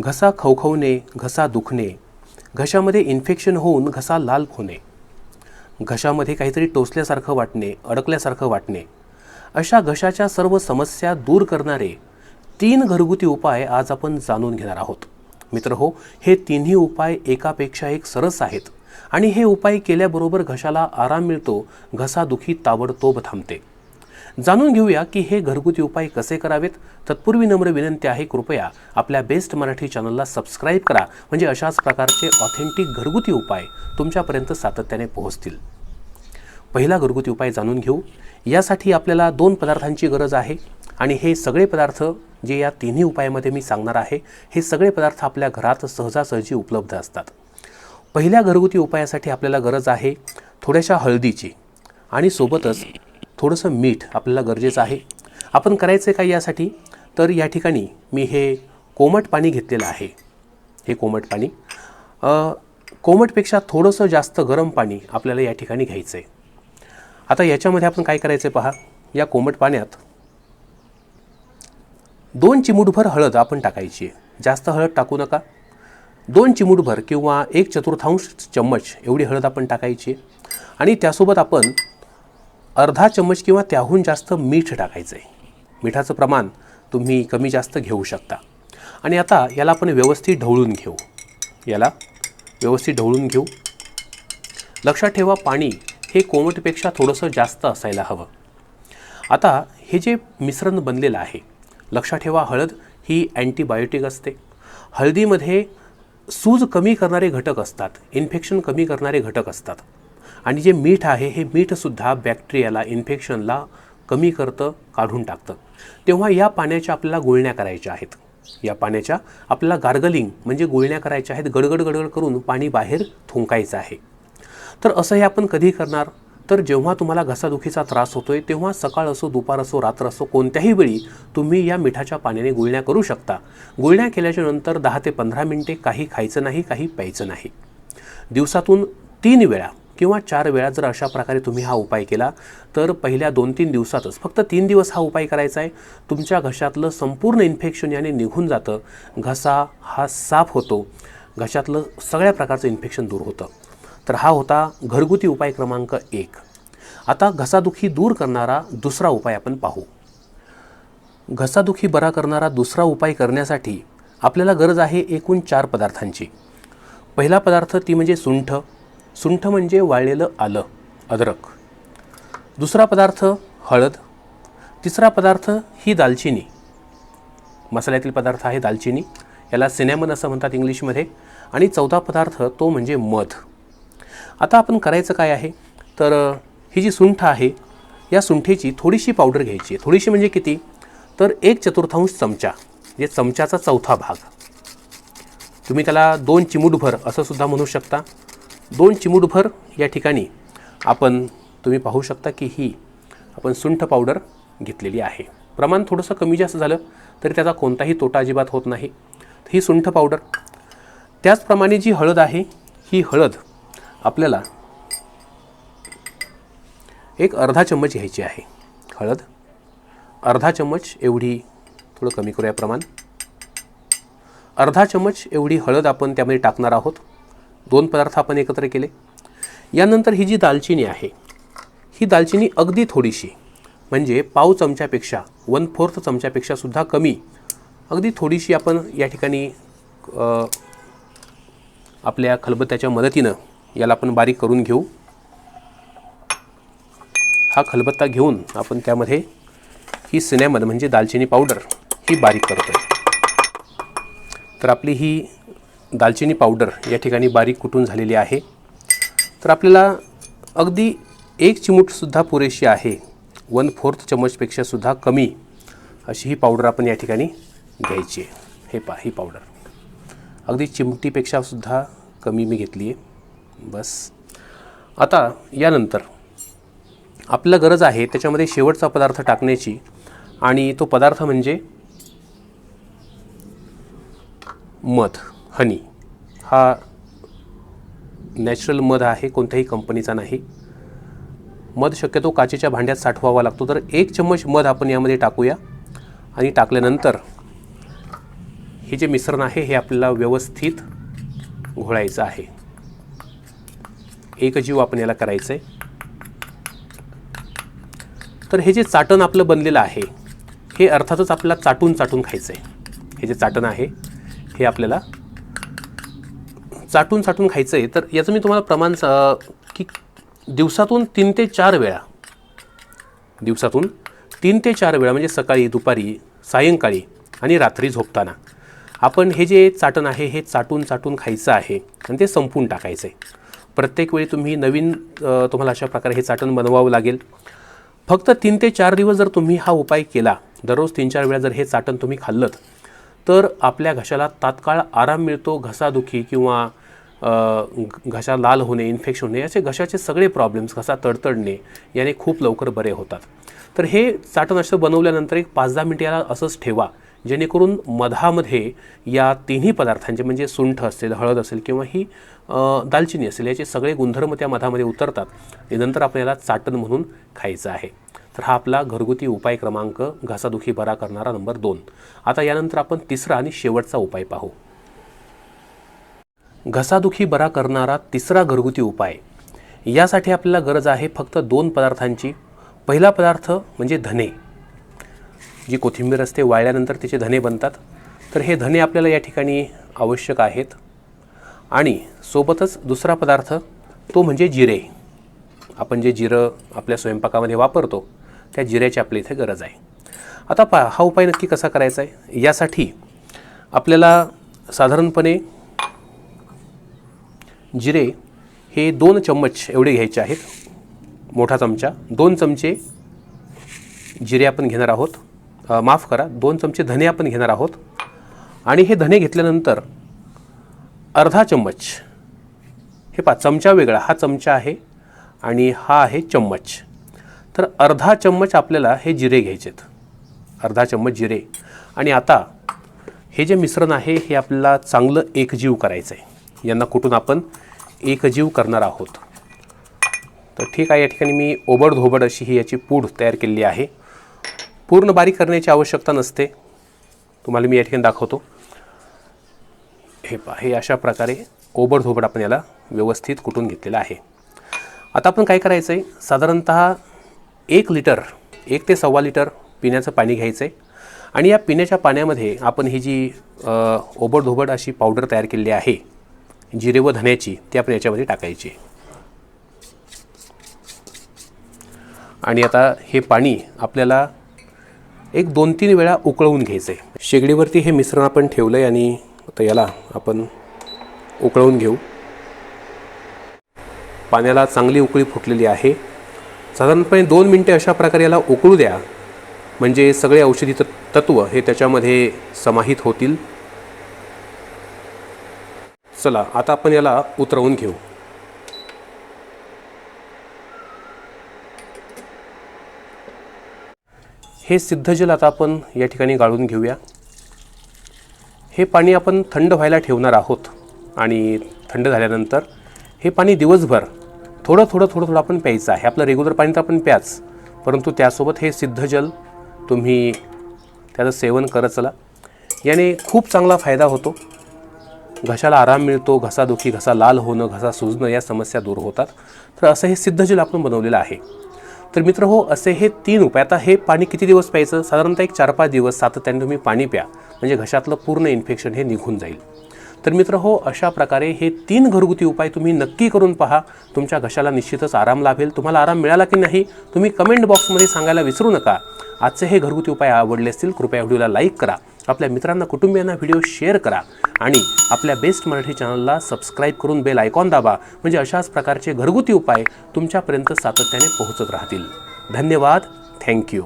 घसा खवखवणे घसा दुखणे घशामध्ये इन्फेक्शन होऊन घसा लाल होणे घशामध्ये काहीतरी टोचल्यासारखं वाटणे अडकल्यासारखं वाटणे अशा घशाच्या सर्व समस्या दूर करणारे तीन घरगुती उपाय आज आपण जाणून घेणार आहोत. मित्र हो हे तिन्ही उपाय एकापेक्षा एक सरस आहेत आणि हे उपाय केल्याबरोबर घशाला आराम मिळतो घसादुखी ताबडतोब थांबते. जाणून घेऊया की हे घरगुती उपाय कसे करावेत. तत्पूर्वी नम्र विनंती आहे कृपया आपल्या बेस्ट मराठी चॅनलला सबस्क्राईब करा. म्हणजे अशाच प्रकारचे ऑथेंटिक घरगुती उपाय तुमच्यापर्यंत सातत्याने पोहोचतील. पहिला घरगुती उपाय जाणून घेऊ. यासाठी आपल्याला दोन पदार्थांची गरज आहे आणि हे सगळे पदार्थ जे या तिन्ही उपायामध्ये मी सांगणार आहे हे सगळे पदार्थ आपल्या घरात सहजासहजी उपलब्ध असतात. पहिल्या घरगुती उपायासाठी आपल्याला गरज आहे थोड्याशा हळदीची आणि सोबतच थोडंसं मीठ आपल्याला गरजेचं आहे. आपण करायचं काय यासाठी? तर या ठिकाणी मी हे कोमट पाणी घेतलेलं आहे. हे कोमट पाणी. कोमटपेक्षा थोडंसं जास्त गरम पाणी आपल्याला या ठिकाणी घ्यायचं आहे आता याच्यामध्ये आपण काय करायचं आहे पहा? या कोमट पाण्यात दोन चिमूटभर हळद आपण टाकायची आहे. जास्त हळद टाकू नका. दोन चिमूटभर किंवा एक चतुर्थांश चम्मच एवढी हळद आपण टाकायची आहे. आणि त्यासोबत आपण अर्धा चम्मच किंवा त्याहून जास्त मीठ टाकायचं आहे मिठाचं प्रमाण तुम्ही कमी जास्त घेऊ शकता. आणि आता याला आपण व्यवस्थित ढवळून घेऊ. याला व्यवस्थित ढवळून घेऊ. लक्षात ठेवा पाणी हे कोमटपेक्षा थोडंसं जास्त असायला हवं. आता हे जे मिश्रण बनलेलं आहे लक्षात ठेवा हळद ही अँटीबायोटिक असते. हळदीमध्ये सूज कमी करणारे घटक असतात इन्फेक्शन कमी करणारे घटक असतात. आणि जे मीठ आहे हे मीठसुद्धा बॅक्टेरियाला इन्फेक्शनला कमी करतं काढून टाकतं. तेव्हा या पाण्याच्या आपल्याला गुळण्या करायच्या आहेत. या पाण्याच्या आपल्याला गार्गलिंग म्हणजे गुळण्या करायच्या आहेत गडगड गडगड करून पाणी बाहेर थुंकायचं आहे. तर असं हे आपण कधी करणार? तर जेव्हा तुम्हाला घसादुखीचा त्रास होतोय तेव्हा सकाळ असो दुपार असो रात्र असो कोणत्याही वेळी तुम्ही या मिठाच्या पाण्याने गुळण्या करू शकता. गुळण्या केल्याच्यानंतर दहा ते पंधरा मिनिटे काही खायचं नाही काही प्यायचं नाही. दिवसातून तीन वेळा किंवा चार वेळा जर अशा प्रकारे तुम्ही हा उपाय केला तर पहिल्या दोन तीन दिवसातच फक्त तीन दिवस हा उपाय करायचा आहे. तुमच्या घशातलं संपूर्ण इन्फेक्शन याने निघून जातं. घसा हा साफ होतो. घशातलं सगळ्या प्रकारचं इन्फेक्शन दूर होतं. तर हा होता घरगुती उपाय क्रमांक एक. आता घसादुखी दूर करणारा दुसरा उपाय आपण पाहू. घसादुखी बरा करणारा दुसरा उपाय करण्यासाठी आपल्याला गरज आहे एकूण चार पदार्थांची. पहिला पदार्थ ती म्हणजे सुंठ सुंठ म्हणजे वाळलेलं आलं अद्रक. दुसरा पदार्थ हळद. तिसरा पदार्थ ही दालचिनी. मसाल्यातील पदार्थ आहे दालचिनी. याला सिनेमन असं म्हणतात इंग्लिशमध्ये. आणि चौथा पदार्थ तो म्हणजे मध. आता आपण करायचं काय आहे? तर ही जी सुंठ आहे या सुंठेची थोडीशी पावडर घ्यायची आहे. थोडीशी म्हणजे किती? तर एक चतुर्थांश चमचा म्हणजे चमच्याचा चौथा भाग. तुम्ही त्याला दोन चिमूटभर असं सुद्धा म्हणू शकता. दोन चिमूटभर या ठिकाणी आपण तुम्ही पाहू शकता की ही आपण सुंठ पावडर घेतलेली आहे. प्रमाण थोडंसं कमी जास्त झालं तरी त्याचा कोणताही तोटा अजिबात होत नाही. ही सुंठ पावडर त्याचप्रमाणे जी हळद आहे ही हळद आपल्याला एक अर्धा चम्मच घ्यायची आहे. हळद अर्धा चम्मच एवढी थोडं कमी करूया प्रमाण. अर्धा चम्मच एवढी हळद आपण त्यामध्ये टाकणार आहोत. दोन पदार्थ आपण एकत्र केले. यानंतर ही जी दालचिनी आहे ही दालचिनी अगदी थोडीशी म्हणजे पाव चमच्यापेक्षा वन फोर्थ चमच्यापेक्षा सुद्धा कमी अगदी थोडीशी आपण या ठिकाणी आपल्या खलबत्त्याच्या मदतीनं याला आपण बारीक करून घेऊ. हा खलबत्ता घेऊन आपण त्यामध्ये ही सिनेमन म्हणजे दालचिनी पावडर ही बारीक करतो तर आपली ही दालचिनी पावडर या ठिकाणी बारीक कुटून झालेली आहे. तर आपल्याला अगदी एक चिमूटसुद्धा पुरेशी आहे. वन फोर्थ चम्मचपेक्षासुद्धा कमी अशी ही पावडर आपण या ठिकाणी घ्यायची आहे. हे पा ही पावडर. अगदी चिमटीपेक्षासुद्धा कमी मी घेतली आहे. बस. आता यानंतर आपल्याला गरज आहे त्याच्यामध्ये शेवटचा पदार्थ टाकण्याची आणि तो पदार्थ म्हणजे मध. हनी हा नॅचरल मध आहे कोणत्याही कंपनीचा नाही. मध शक्यतो काचेच्या भांड्यात साठवावा लागतो. तर एक चम्मच मध आपण यामध्ये टाकूया. आणि टाकल्यानंतर हे जे मिश्रण आहे हे आपल्याला व्यवस्थित घोळायचं आहे. एक जीव आपण याला करायचं आहे तर हे जे चाटण आपलं बनलेलं आहे हे अर्थातच आपल्याला चाटून चाटून खायचं आहे हे जे चाटण आहे हे आपल्याला चाटून चाटून खायचं आहे तर याचं मी तुम्हाला प्रमाण की दिवसातून तीन ते चार वेळा. दिवसातून तीन ते चार वेळा म्हणजे सकाळी दुपारी सायंकाळी आणि रात्री झोपताना. आपण हे जे चाटण आहे हे चाटून चाटून खायचं आहे आणि ते संपून टाकायचं आहे प्रत्येक वेळी तुम्ही नवीन तुम्हाला अशा प्रकारे हे चाटण बनवावं लागेल. फक्त तीन ते चार दिवस जर तुम्ही हा उपाय केला दररोज तीन चार वेळा जर हे चाटण तुम्ही खाल्लं तर आपल्या घशाला तात्काळ आराम मिळतो घसादुखी किंवा घशा घ- लाल होणे इन्फेक्शन होणे याचे घशाचे सगळे प्रॉब्लेम्स घसा तडतडणे याने खूप लवकर बरे होतात. तर हे चाटण असं बनवल्यानंतर एक पाच दहा मिनिट याला असंच ठेवा जेणेकरून मधामध्ये या तिन्ही पदार्थांचे म्हणजे सुंठ असेल हळद असेल किंवा ही दालचिनी असेल याचे सगळे गुणधर्म त्या मधामध्ये उतरतात. आणि नंतर आपल्याला चाटण म्हणून खायचं आहे. तर हा आपला घरगुती उपाय क्रमांक घसादुखी बरा करणारा नंबर दोन. आता यानंतर आपण तिसरा आणि शेवटचा उपाय पाहू. घसादुखी बरा करणारा तिसरा घरगुती उपाय. यासाठी आपल्याला गरज आहे फक्त दोन पदार्थांची. पहिला पदार्थ म्हणजे धने. जी कोथिंबीर असते वाळल्यानंतर तिचे धने बनतात. तर हे धने आपल्याला या ठिकाणी आवश्यक आहेत. आणि सोबतच दुसरा पदार्थ तो म्हणजे जिरे. आपण जे जिरं आपल्या स्वयंपाकामध्ये वापरतो त्या जिऱ्याची आपल्या इथे गरज आहे. आता पा हा उपाय नक्की कसा करायचा आहे? यासाठी आपल्याला साधारणपणे जिरे हे दोन चम्मच एवढे घ्यायचे आहेत. मोठा चमचा दोन चमचे जिरे आपण घेणार आहोत. माफ करा दोन चमचे धने आपण घेणार आहोत. आणि हे धने घेतल्यानंतर अर्धा चम्मच हे पा चमचा वेगळा हा चमचा आहे आणि हा आहे चम्मच. तर अर्धा चम्मच आपल्याला हे जिरे घ्यायचे आहेत. अर्धा चम्मच जिरे. आणि आता हे जे मिश्रण आहे हे आपल्याला चांगलं एकजीव करायचं आहे यांना कुठून आपण एकजीव करणार आहोत. तर ठीक आहे या ठिकाणी मी ओबडधोबड अशी ही याची पूड तयार केलेली आहे. पूर्ण बारीक करण्याची आवश्यकता नसते. तुम्हाला मी या ठिकाणी दाखवतो. हे पहा हे अशा प्रकारे ओबडधोबड आपण याला व्यवस्थित कुटून घेतलेलं आहे. आता आपण काय करायचं आहे साधारणत एक लिटर एक ते सव्वा लिटर पिण्याचं पाणी घ्यायचं आहे आणि या पिण्याच्या पाण्यामध्ये आपण ही जी ओबडधोबड अशी पावडर तयार केलेली आहे जिरे व धन्याची ती आपण याच्यामध्ये टाकायची. आणि आता हे पाणी आपल्याला एक दोन तीन वेळा उकळवून घ्यायचं आहे शेगडीवरती हे मिश्रण आपण ठेवलं आहे आणि आता याला आपण उकळवून घेऊ. पाण्याला चांगली उकळी फुटलेली आहे. साधारणपणे दोन मिनटे अशा प्रकारे याला उकळू द्या. म्हणजे सगळे औषधी तत्त्व हे त्याच्यामध्ये समाहित होतील. चला आता आपण याला उतरवून घेऊ. हे सिद्धजल आता आपण या ठिकाणी गाळून घेऊया. हे पाणी आपण थंड व्हायला ठेवणार आहोत आणि थंड झाल्यानंतर हे पाणी दिवसभर थोडं थोडं थोडं थोडं आपण प्यायचं आहे. आपलं रेग्युलर पाणी तर आपण प्याच परंतु त्यासोबत हे सिद्धजल तुम्ही त्याचं सेवन करत चला. याने खूप चांगला फायदा होतो. घशाला आराम मिळतो घसादुखी घसा लाल होणं घसा सुजणं या समस्या दूर होतात. तर असं हे सिद्धजल आपण बनवलेलं आहे. तर मित्र हो असे हे तीन उपाय. आता हे पाणी किती दिवस प्यायचं? साधारणतः एक चार पाच दिवस सातत्याने तुम्ही पाणी प्या. म्हणजे घशातलं पूर्ण इन्फेक्शन हे निघून जाईल. तर मित्र हो अशा प्रकारे हे तीन घरगुती उपाय तुम्ही नक्की करून पहा. तुमच्या घशाला निश्चितच आराम लाभेल. तुम्हाला आराम मिळाला की नाही तुम्ही कमेंट बॉक्समध्ये सांगायला विसरू नका. आजचे हे घरगुती उपाय आवडले असतील कृपया व्हिडिओला लाईक करा. आपल्या मित्रांना कुटुंबियांना व्हिडिओ शेअर करा आणि आपल्या बेस्ट मराठी चॅनलला सबस्क्राईब करून बेल आयकॉन दाबा. म्हणजे अशाच प्रकारचे घरगुती उपाय तुमच्यापर्यंत सातत्याने पोहोचत राहतील. धन्यवाद. थँक्यू